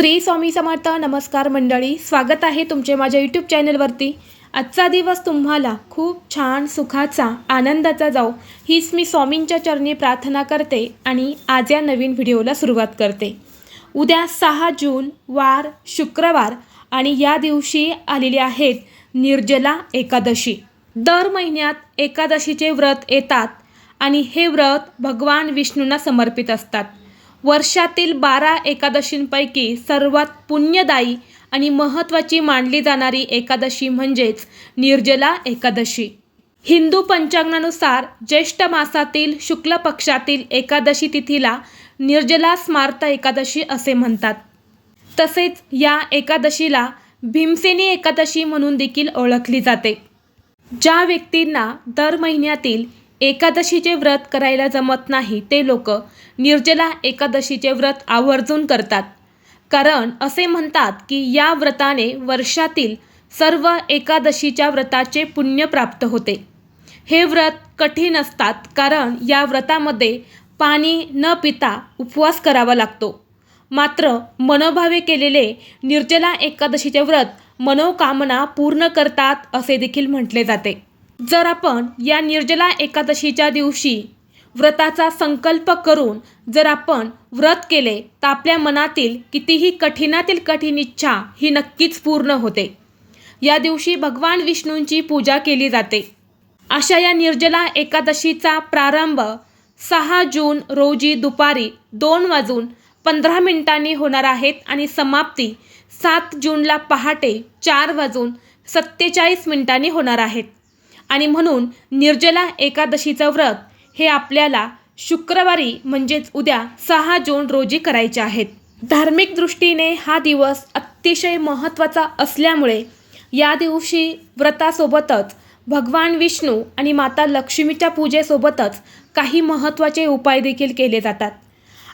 श्री स्वामी समर्थ नमस्कार मंडळी स्वागत आहे तुमचे माझ्या यूट्यूब चॅनलवरती. आजचा दिवस तुम्हाला खूप छान सुखाचा आनंदाचा जाऊ हीच मी स्वामींच्या चरणी प्रार्थना करते आणि आज या नवीन व्हिडिओला सुरुवात करते. उद्या सहा जून वार शुक्रवार आणि या दिवशी आलेली आहेत निर्जला एकादशी. दर महिन्यात एकादशीचे व्रत येतात आणि हे व्रत भगवान विष्णूंना समर्पित असतात. वर्षातील बारा एकादशींपैकी सर्वात पुण्यदायी आणि महत्त्वाची मानली जाणारी एकादशी म्हणजेच निर्जला एकादशी. हिंदू पंचांगानुसार ज्येष्ठ मासातील शुक्ल पक्षातील एकादशी तिथीला निर्जला स्मार्त एकादशी असे म्हणतात. तसेच या एकादशीला भीमसेनी एकादशी म्हणून देखील ओळखली जाते. ज्या व्यक्तींना दर महिन्यातील एकादशीचे व्रत करायला जमत नाही ते लोक निर्जला एकादशीचे व्रत आवर्जून करतात. कारण असे म्हणतात की या व्रताने वर्षातील सर्व एकादशीच्या व्रताचे पुण्य प्राप्त होते. हे व्रत कठीण असतात कारण या व्रतामध्ये पाणी न पिता उपवास करावा लागतो. मात्र मनोभावे केलेले निर्जला एकादशीचे व्रत मनोकामना पूर्ण करतात असे देखील म्हटले जाते. जर आपण या निर्जला एकादशीच्या दिवशी व्रताचा संकल्प करून जर आपण व्रत केले तर आपल्या मनातील कितीही कठीणातील कठीण इच्छा ही नक्कीच पूर्ण होते. या दिवशी भगवान विष्णूंची पूजा केली जाते. अशा या निर्जला एकादशीचा प्रारंभ सहा जून रोजी दुपारी दोन वाजून पंधरा मिनिटांनी होणार आहेत आणि समाप्ती सात जूनला पहाटे चार वाजून सत्तेचाळीस मिनिटांनी होणार आहेत आणि म्हणून निर्जला एकादशीचं व्रत हे आपल्याला शुक्रवारी म्हणजेच उद्या सहा जून रोजी करायचे आहेत. धार्मिक दृष्टीने हा दिवस अतिशय महत्त्वाचा असल्यामुळे या दिवशी व्रतासोबतच भगवान विष्णू आणि माता लक्ष्मीच्या पूजेसोबतच काही महत्त्वाचे उपाय देखील केले जातात.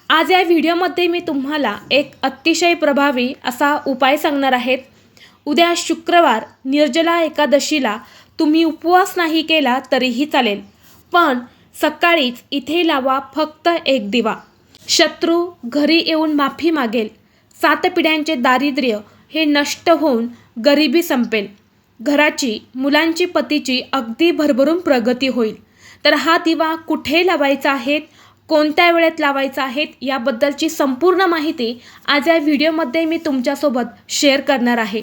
आज या व्हिडिओमध्ये मी तुम्हाला एक अतिशय प्रभावी असा उपाय सांगणार आहेत उद्या शुक्रवार निर्जला एकादशीला तुम्ही उपवास नाही केला तरीही चालेल. पण सकाळीच इथे लावा फक्त एक दिवा. शत्रू घरी येऊन माफी मागेल. सात पिढ्यांचे दारिद्र्य हे नष्ट होऊन गरिबी संपेल. घराची मुलांची पतीची अगदी भरभरून प्रगती होईल. तर हा दिवा कुठे लावायचा आहे कोणत्या वेळेत लावायचा आहेत? याबद्दलची संपूर्ण माहिती आज या व्हिडिओमध्ये मी तुमच्यासोबत शेअर करणार आहे.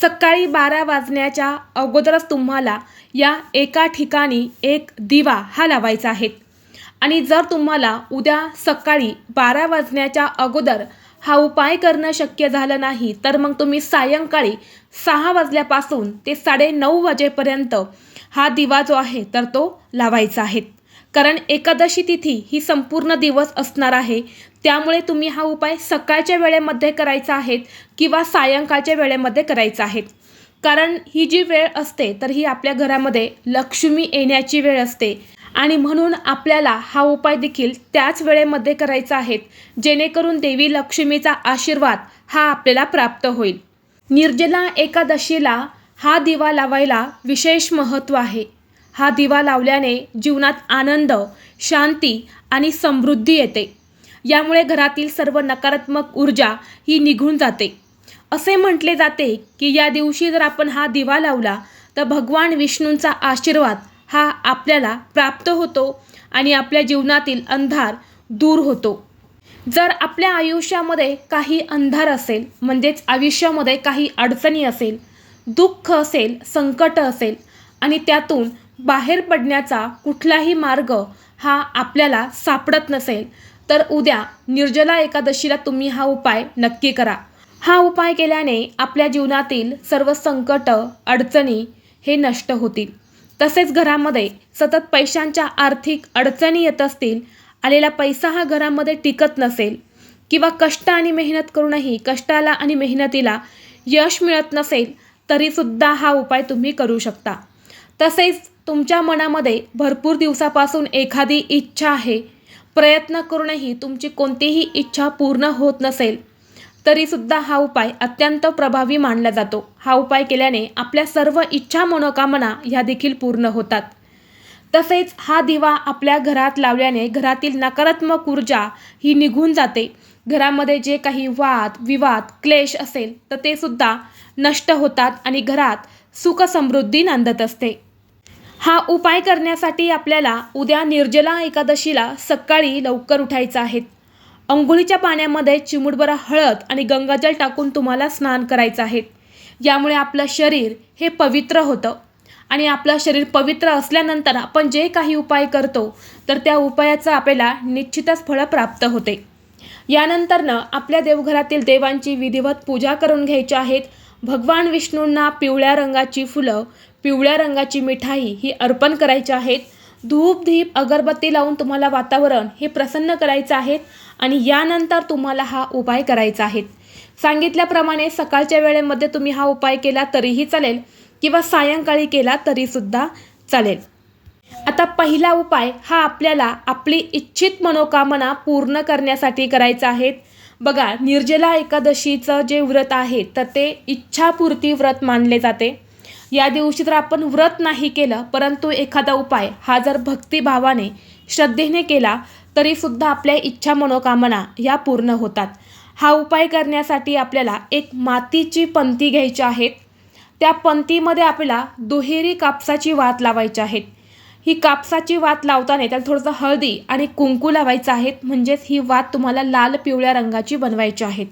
सकाळी बारा वाजण्याच्या अगोदरच तुम्हाला या एका ठिकाणी एक दिवा हा लावायचा आहे. आणि जर तुम्हाला उद्या सकाळी बारा वाजण्याच्या अगोदर हा उपाय करणं शक्य झालं नाही तर मग तुम्ही सायंकाळी सहा वाजल्यापासून ते साडेनऊ वाजेपर्यंत हा दिवा जो आहे तर तो लावायचा आहे. कारण एकादशी तिथी ही संपूर्ण दिवस असणार आहे. त्यामुळे तुम्ही हा उपाय सकाळच्या वेळेमध्ये करायचा आहे किंवा सायंकाळच्या वेळेमध्ये करायचा आहे कारण ही जी वेळ असते तर ही आपल्या घरामध्ये लक्ष्मी येण्याची वेळ असते. आणि म्हणून आपल्याला हा उपाय देखील त्याच वेळेमध्ये करायचा आहे जेणेकरून देवी लक्ष्मीचा आशीर्वाद हा आपल्याला प्राप्त होईल. निर्जला एकादशीला हा दिवा लावायला विशेष महत्त्व आहे. हा दिवा लावल्याने जीवनात आनंद शांती आणि समृद्धी येते. यामुळे घरातील सर्व नकारात्मक ऊर्जा ही निघून जाते. असे म्हटले जाते की या दिवशी जर आपण हा दिवा लावला तर भगवान विष्णूंचा आशीर्वाद हा आपल्याला प्राप्त होतो आणि आपल्या जीवनातील अंधार दूर होतो. जर आपल्या आयुष्यामध्ये काही अंधार असेल म्हणजेच आयुष्यामध्ये काही अडचणी असेल दुःख असेल संकट असेल आणि त्यातून बाहेर पडण्याचा कुठलाही मार्ग हा आपल्याला सापडत नसेल तर उद्या निर्जला एकादशीला तुम्ही हा उपाय नक्की करा. हा उपाय केल्याने आपल्या जीवनातील सर्व संकट अडचणी हे नष्ट होतील. तसेच घरामध्ये सतत पैशांच्या आर्थिक अडचणी येत असतील आलेला पैसा हा घरामध्ये टिकत नसेल किंवा कष्ट आणि मेहनत करूनही कष्टाला आणि मेहनतीला यश मिळत नसेल तरीसुद्धा हा उपाय तुम्ही करू शकता. तसेच तुमच्या मनामध्ये भरपूर दिवसापासून एखादी इच्छा आहे. प्रयत्न करूनही तुमची कोणतीही इच्छा पूर्ण होत नसेल तरीसुद्धा हा उपाय अत्यंत प्रभावी मानला जातो. हा उपाय केल्याने आपल्या सर्व इच्छा मनोकामना ह्या देखील पूर्ण होतात. तसेच हा दिवा आपल्या घरात लावल्याने घरातील नकारात्मक ऊर्जा ही निघून जाते. घरामध्ये जे काही वाद विवाद क्लेश असेल तर ते सुद्धा नष्ट होतात आणि घरात सुख समृद्धी नांदत असते. हा उपाय करण्यासाठी आपल्याला उद्या निर्जला एकादशीला सकाळी लवकर उठायचं आहे. अंघोळीच्या पाण्यामध्ये चिमुटभर हळद आणि गंगाजल टाकून तुम्हाला स्नान करायचं आहे. यामुळे आपलं शरीर हे पवित्र होतं. आणि आपलं शरीर पवित्र असल्यानंतर आपण जे काही उपाय करतो तर त्या उपायाचं आपल्याला निश्चितच फळं प्राप्त होते. यानंतरनं आपल्या देवघरातील देवांची विधिवत पूजा करून घ्यायची आहेत. भगवान विष्णूंना पिवळ्या रंगाची फुलं पिवळ्या रंगाची मिठाई ही अर्पण करायची आहेत. धूप धीप अगरबत्ती लावून तुम्हाला वातावरण हे प्रसन्न करायचं आहे आणि यानंतर तुम्हाला हा उपाय करायचा आहे. सांगितल्याप्रमाणे सकाळच्या वेळेमध्ये तुम्ही हा उपाय केला तरीही चालेल किंवा सायंकाळी केला तरीसुद्धा चालेल. आता पहिला उपाय हा आपल्याला आपली इच्छित मनोकामना पूर्ण करण्यासाठी करायचा आहे. बघा निर्जला एकादशीचं जे व्रत आहे तर ते इच्छापूर्ती व्रत मानले जाते. या दिवशी जर आपण व्रत नाही केलं परंतु एखादा उपाय हा जर भक्तिभावाने श्रद्धेने केला तरीसुद्धा आपल्या इच्छा मनोकामना या पूर्ण होतात. हा उपाय करण्यासाठी आपल्याला एक मातीची पंती घ्यायची आहेत त्या पंतीमध्ये आपल्याला दुहेरी कापसाची वात लावायची आहेत ही कापसाची वात लावताना त्याला थोडंसं हळदी आणि कुंकू लावायचं आहेत. म्हणजेच ही वात तुम्हाला लाल पिवळ्या रंगाची बनवायची आहेत.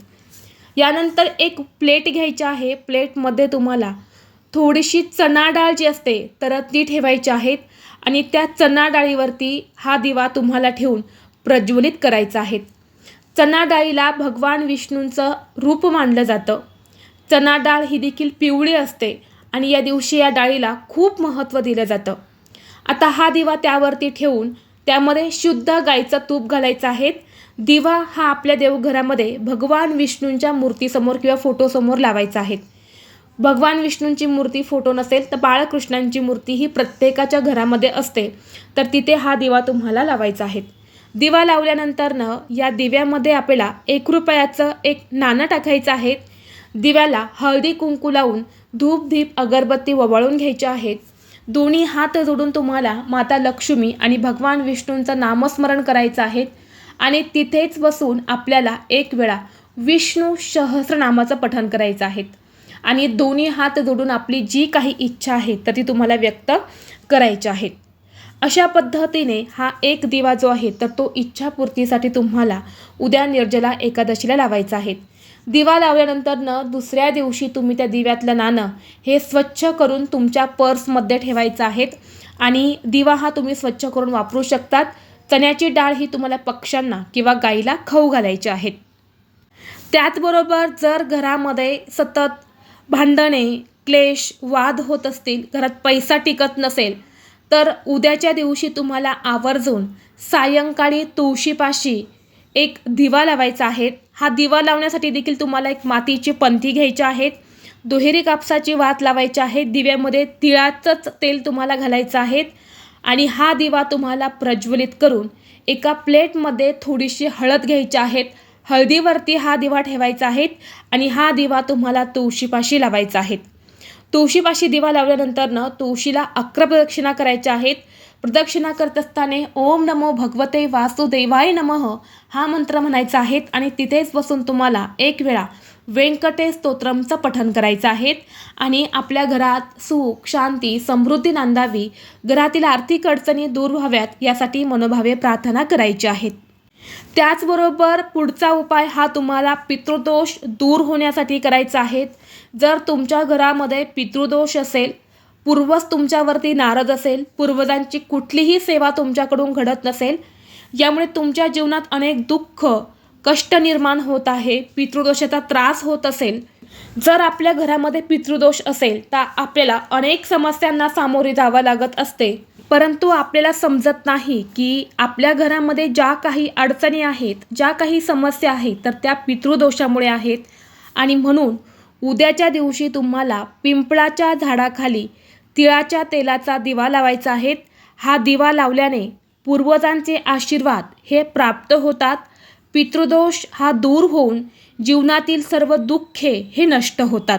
यानंतर एक प्लेट घ्यायची आहे. प्लेटमध्ये तुम्हाला थोडीशी चणा डाळ जी असते तर ती ठेवायची आहेत आणि त्या चणा डाळीवरती हा दिवा तुम्हाला ठेवून प्रज्वलित करायचा आहे चणा डाळीला भगवान विष्णूंचं रूप मानलं जातं. चणा डाळ ही देखील पिवळी असते आणि या दिवशी या डाळीला खूप महत्त्व दिलं जातं. आता हा दिवा त्यावरती ठेवून त्यामध्ये शुद्ध गाईचं तूप घालायचं आहे. दिवा हा आपल्या देवघरामध्ये भगवान विष्णूंच्या मूर्तीसमोर किंवा फोटोसमोर लावायचा आहे. भगवान विष्णूंची मूर्ती फोटो नसेल तर बाळकृष्णांची मूर्ती ही प्रत्येकाच्या घरामध्ये असते. तर तिथे हा दिवा तुम्हाला लावायचा आहे. दिवा लावल्यानंतरनं या दिव्यामध्ये आपल्याला एक रुपयाचं एक नाणं टाकायचं आहे. दिव्याला हळदी कुंकू लावून धूप धीप अगरबत्ती ववाळून घ्यायच्या आहेत. दोन्ही हात जोडून तुम्हाला माता लक्ष्मी आणि भगवान विष्णूंचं नामस्मरण करायचं आहे. आणि तिथेच बसून आपल्याला एक वेळा विष्णू सहस्रनामाचं पठण करायचं आहे. आणि दोन्ही हात जोडून आपली जी काही इच्छा आहे तर ती तुम्हाला व्यक्त करायची आहेत अशा पद्धतीने हा एक दिवा जो आहे तर तो इच्छापूर्तीसाठी तुम्हाला उद्या निर्जला एकादशीला लावायचा आहे. दिवा लावल्यानंतरनं दुसऱ्या दिवशी तुम्ही त्या दिव्यातलं नाणं हे स्वच्छ करून तुमच्या पर्समध्ये ठेवायचं आहेत. आणि दिवा हा तुम्ही स्वच्छ करून वापरू शकतात. चण्याची डाळ ही तुम्हाला पक्ष्यांना किंवा गाईला खाऊ घालायची आहेत त्याचबरोबर जर घरामध्ये सतत भांडणे क्लेश वाद होत असतील घरात पैसा टिकत नसेल तर उद्याच्या दिवशी तुम्हाला आवर्जून सायंकाळी तुळशीपाशी एक दिवा लावायचा आहे. हा दिवा लावण्यासाठी देखील तुम्हाला एक मातीची पंथी घ्यायची आहेत दुहेरी कापसाची वात लावायची आहे. दिव्यामध्ये तिळाचंच तेल तुम्हाला घालायचं आहे. आणि हा दिवा तुम्हाला प्रज्वलित करून एका प्लेटमध्ये थोडीशी हळद घ्यायची आहेत हळदीवरती हा दिवा ठेवायचा आहे आणि हा दिवा तुम्हाला तुळशीपाशी लावायचा आहे. तुळशीपाशी दिवा लावल्यानंतरनं तुळशीला अकरा प्रदक्षिणा करायच्या आहेत. प्रदक्षिणा करत असताना ओम नमो भगवते वासुदेवाय नमः हा मंत्र म्हणायचा आहे आणि तिथेच बसून तुम्हाला एक वेळा व्यंकटेश स्तोत्रमचं पठण करायचं आहे. आणि आपल्या घरात सुख शांती समृद्धी नांदावी घरातील आर्थिक अडचणी दूर व्हाव्यात यासाठी मनोभावे प्रार्थना करायची आहेत. त्याचबरोबर पुढचा उपाय हा तुम्हाला पितृदोष दूर होण्यासाठी करायचा आहे. जर तुमच्या घरामध्ये पितृदोष असेल पूर्वज तुमच्यावरती नाराज असेल पूर्वजांची कुठलीही सेवा तुमच्याकडून घडत नसेल यामुळे तुमच्या जीवनात अनेक दुःख कष्ट निर्माण होत आहे पितृदोषाचा त्रास होत असेल. जर आपल्या घरामध्ये पितृदोष असेल तर आपल्याला अनेक समस्यांना सामोरे जावं लागत असते. परंतु आपल्याला समजत नाही की आपल्या घरामध्ये ज्या काही अडचणी आहेत ज्या काही समस्या आहेत तर त्या पितृदोषामुळे आहेत. आणि म्हणून उद्याच्या दिवशी तुम्हाला पिंपळाच्या झाडाखाली तिळाच्या तेलाचा दिवा लावायचा आहे. हा दिवा लावल्याने पूर्वजांचे आशीर्वाद हे प्राप्त होतात. पितृदोष हा दूर होऊन जीवनातील सर्व दुःखे हे नष्ट होतात.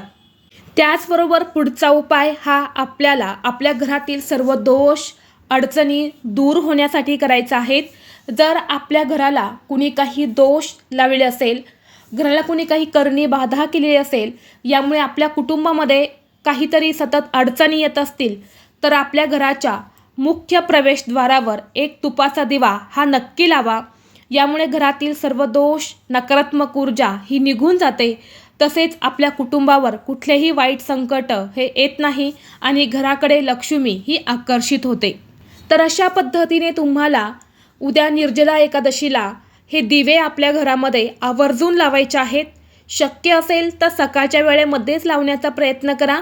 त्याचबरोबर पुढचा उपाय हा आपल्याला आपल्या घरातील सर्व दोष अडचणी दूर होण्यासाठी करायचा आहेत जर आपल्या घराला कुणी काही दोष लावले असेल घराला कुणी काही करणी बाधा केलेली असेल यामुळे आपल्या कुटुंबामध्ये काहीतरी सतत अडचणी येत असतील तर आपल्या घराच्या मुख्य प्रवेशद्वारावर एक तुपाचा दिवा हा नक्की लावा. यामुळे घरातील सर्व दोष नकारात्मक ऊर्जा ही निघून जाते. तसेच आपल्या कुटुंबावर कुठलेही वाईट संकट हे येत नाही आणि घराकडे लक्ष्मी ही आकर्षित होते. तर अशा पद्धतीने तुम्हाला उद्या निर्जला एकादशीला हे दिवे आपल्या घरामध्ये आवर्जून लावायचे आहेत. शक्य असेल तर सकाळच्या वेळेमध्येच लावण्याचा प्रयत्न करा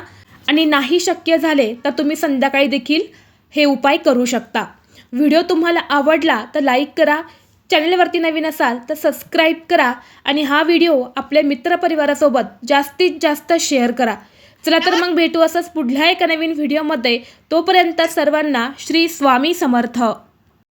आणि नाही शक्य झाले तर तुम्ही संध्याकाळी देखील हे उपाय करू शकता. व्हिडिओ तुम्हाला आवडला तर लाईक करा चॅनलवरती नवीन असाल तर सबस्क्राईब करा आणि हा व्हिडिओ आपल्या मित्रपरिवारासोबत जास्तीत जास्त शेअर करा. चला तर मग भेटू असंच पुढल्या एका नवीन व्हिडिओमध्ये. तोपर्यंत सर्वांना श्री स्वामी समर्थ.